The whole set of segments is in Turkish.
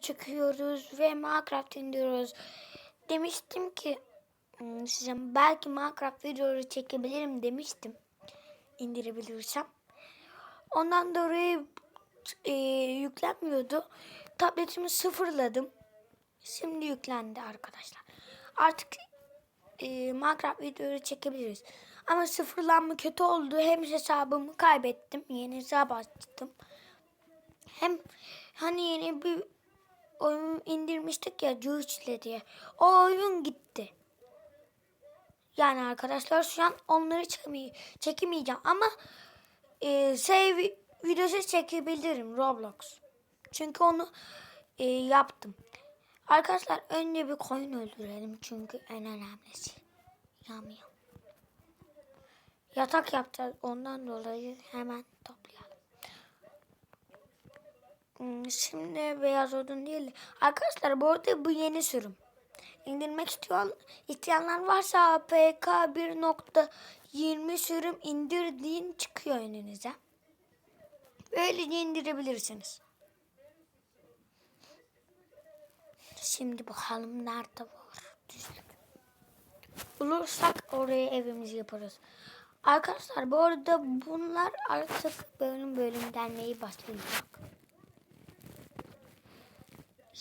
çıkıyoruz ve Minecraft indiriyoruz. Demiştim ki hmm, size belki Minecraft videoları çekebilirim demiştim. indirebilirsem. Ondan dolayı e, yüklenmiyordu. Tabletimi sıfırladım. Şimdi yüklendi arkadaşlar. Artık e, Minecraft videoları çekebiliriz. Ama sıfırlanma kötü oldu. Hem hesabımı kaybettim. Yeni hesap açtım. Hem hani yeni bir oyun indirmiştik ya Juice'le diye. O oyun gitti. Yani arkadaşlar şu an onları çekemeyeceğim ama e, save videosu çekebilirim Roblox. Çünkü onu e, yaptım. Arkadaşlar önce bir koyun öldürelim çünkü en önemlisi. Yamıyor. Yatak yapacağız ondan dolayı hemen toplayalım. Hmm, Şimdi beyaz odun değil. Arkadaşlar bu arada bu yeni sürüm. İndirmek istiyor, isteyenler varsa APK 1.20 sürüm indirdiğin çıkıyor önünüze. Böylece indirebilirsiniz. Şimdi bakalım nerede var düzlük. Bulursak oraya evimizi yaparız. Arkadaşlar bu arada bunlar artık bölüm bölüm gelmeye başlayacak.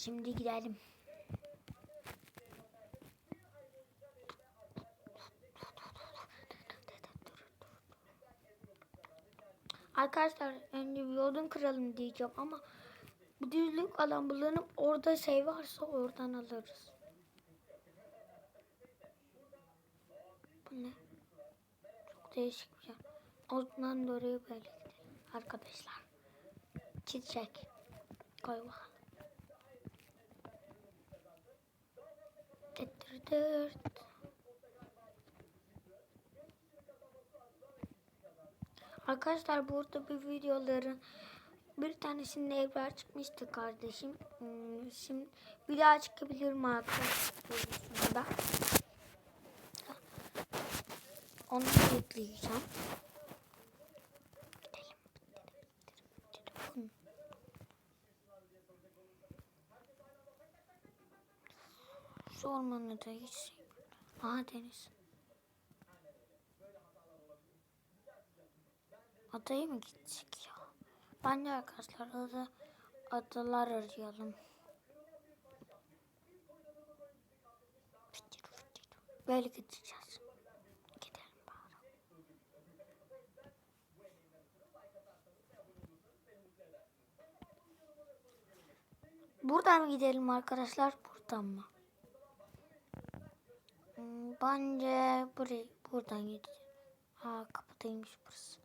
Şimdi gidelim. Arkadaşlar önce bir odun kıralım diyeceğim ama bir düzlük alan bulanıp orada şey varsa oradan alırız. Bu ne? Çok değişik bir şey. Ondan dolayı böyle gidelim arkadaşlar. Çiçek. Koy bakalım. Dırt. Arkadaşlar burada bir videoların bir tanesinde evler çıkmıştı kardeşim. Hmm, Şimdi bir daha çıkabilirim arkadaşlar. Onu da yükleyeceğim. Gidelim. Şu ormanı da hiç sevmiyorum. Aha deniz. Adaya mı gitsek ya? Ben de arkadaşlar ada, adalar arayalım. Böyle gideceğiz. Gidelim bari. Buradan mı gidelim arkadaşlar? Buradan mı? Hmm, Bence burayı buradan gideceğiz. Aa kapıdaymış burası.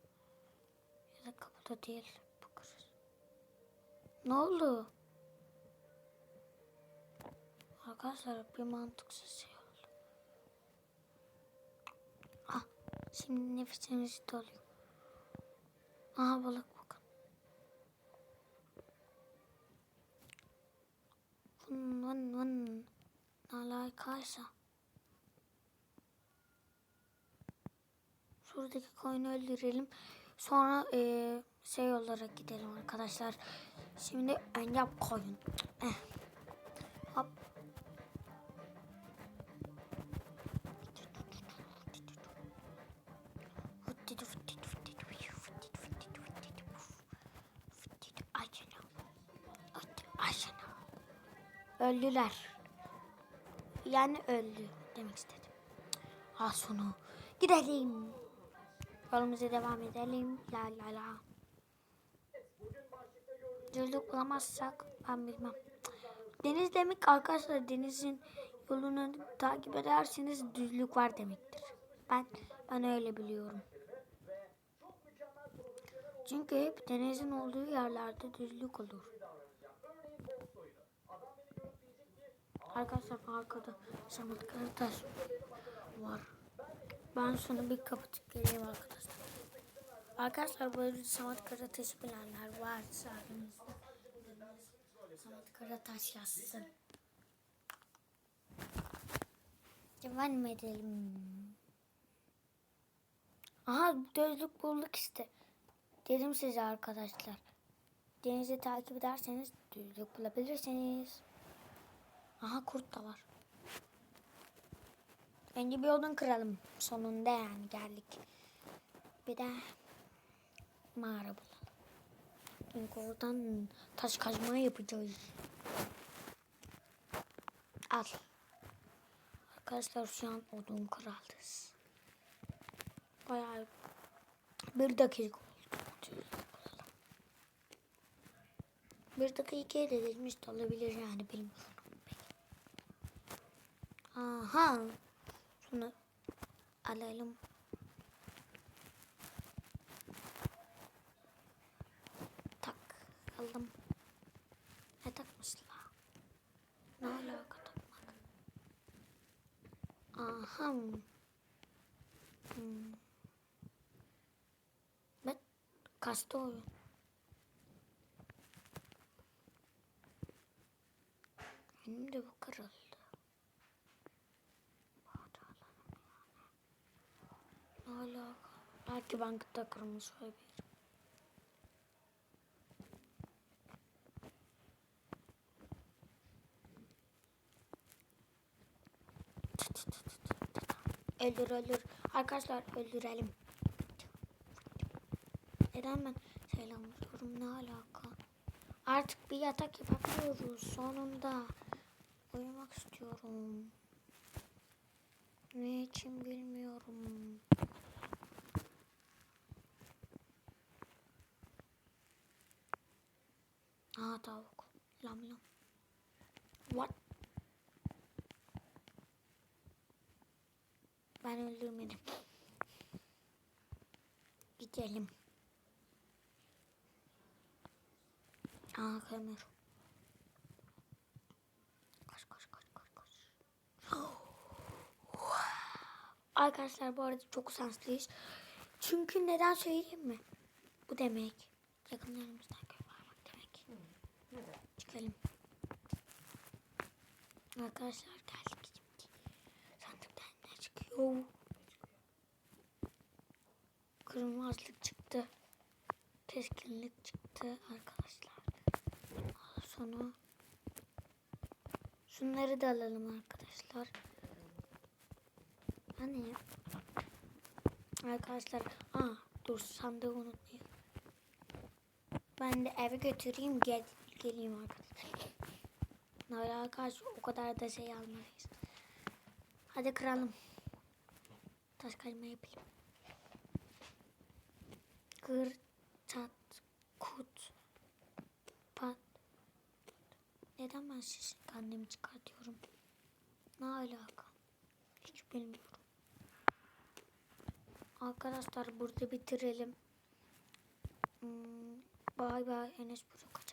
Ya da kapıda değil. Bakarız. Ne oldu? Arkadaşlar bir mantıksız şey oldu. Ah, şimdi nefesimiz doluyor. Aha balık bakın. Vın vın vın. Nalaykaysa. Şuradaki koyunu öldürelim. Sonra eee, şey olarak gidelim arkadaşlar. Şimdi önce koyun. Eh. Hop. Öldüler. Yani öldü demek istedim. Ha sonu. Gidelim. Yolumuza devam edelim. La la la. Düzlük bulamazsak ben bilmem. Deniz demek arkadaşlar denizin yolunu takip ederseniz düzlük var demektir. Ben ben öyle biliyorum. Çünkü hep denizin olduğu yerlerde düzlük olur. Arkadaşlar arkada Samet Karataş var. Ben şunu bir kapatıp geleyim arkadaşlar. Arkadaşlar böyle Samet Karataş bilenler varsa aranızda Samet Karataş yazsın. Devam edelim. Aha gözlük bulduk işte. Dedim size arkadaşlar. Denizi takip ederseniz düzlük bulabilirsiniz. Aha kurt da var. Bence bir odun kıralım. Sonunda yani geldik. Bir de mağara bulalım. Çünkü oradan taş kazma yapacağız. Al. Arkadaşlar şu an odun kralız. Bayağı bir dakika oldu. Bir dakikaya da geçmiş de olabilir yani bilmiyorum. Aha. Şunu alalım. Tak. Aldım. Ne takmışlar? Ne alaka takmak? Aha. Hmm. Ben kastı oyun. Benim de bu kırıldı. Ne alaka? Belki bankta kırmızı olabilir. Öldür öldür. Arkadaşlar öldürelim. Neden ben selamlıyorum ne alaka? Artık bir yatak yapabiliyoruz sonunda. Uyumak istiyorum. Ne için bilmiyorum. Aa tavuk. Lam lam. What? Ben öldürmedim. Gidelim. Aa kömür. Koş koş koş koş koş. Arkadaşlar bu arada çok şanslıyız. Çünkü neden söyleyeyim mi? Bu demek. Yakınlarımızdan köy varmak demek. Çıkalım. Arkadaşlar çıkıyor? Kırmızılık çıktı. Keskinlik çıktı arkadaşlar. Sonra şunları da alalım arkadaşlar. Hani arkadaşlar aa dur sandığı unutmayayım. Ben de eve götüreyim gel geleyim arkadaşlar. Ne alakası o kadar da şey almayız. Hadi kıralım. Taş kayma yapayım. Kır, çat, kut, pat. Neden ben sesi kendimi çıkartıyorum? Ne alaka? Hiç bilmiyorum. Arkadaşlar burada bitirelim. Hmm, bay bay Enes Burak.